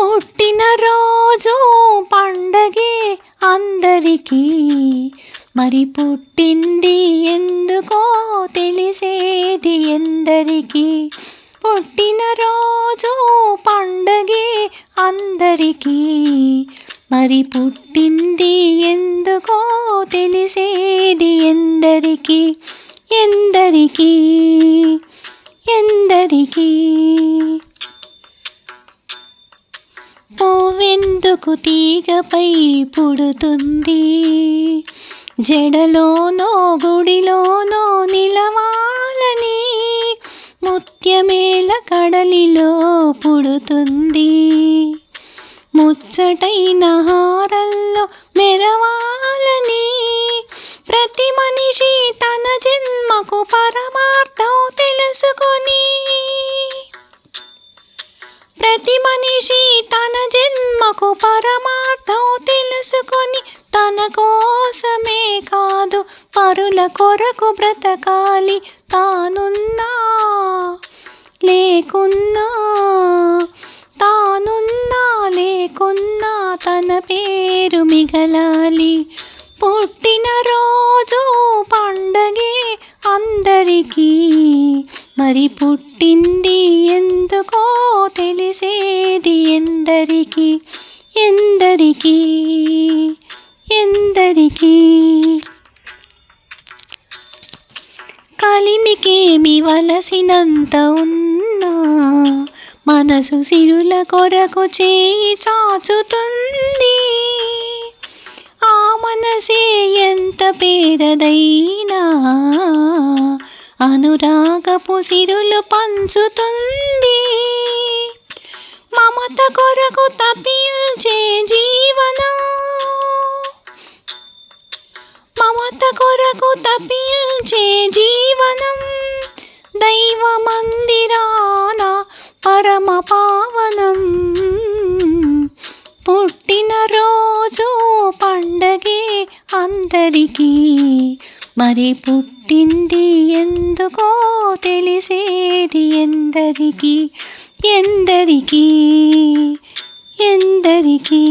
పుట్టిన పుట్టినరోజు పండగే అందరికీ. మరి పుట్టింది ఎందుకో తెలిసేది ఎందరికీ. పుట్టినరోజు పండగే అందరికీ. మరి పుట్టింది ఎందుకో తెలిసేది ఎందరికీ. ఎందరికీ. ఎందరికీ. వెందుకు తీగపై పుడుతుంది? జడలోనో గుడిలోనో నిలవాలని ముత్యమేల కడలిలో పుడుతుంది. ముచ్చటైన హారల్లో మెరవాలని ప్రతి మనిషి తన జన్మకు పరమార్థం తెలుసుకొని ప్రతి మనిషి తన జన్మకు పరమార్థం తెలుసుకొని తన కోసమే కాదు పరుల కొరకు బ్రతకాలి తానున్నా లేకున్నా తానున్నా లేకున్నా తన పేరు మిగలాలి. పుట్టిన రోజు పండగే అందరికీ మరి పుట్టింది ఎందరికీ ఎందరికీ ఎందరికీ. కలిమికేమి వలసినంత ఉన్నా మనసు సిరుల కొరకు చేయి చాచుతుంది. ఆ మనసే ఎంత పేదదైనా అనురాగపు సిరులు పంచుతుంది. మమత కొరకు తప్పించే జీవనం మమత కొరకు తప్పించే జీవనం దైవ మందిరాన పరమ పావనం పుట్టిన రోజు పండగే అందరికీ మరి పుట్టింది ఎందుకో తెలిసేది ఎందరికీ ఎందరికీ ఎందరికీ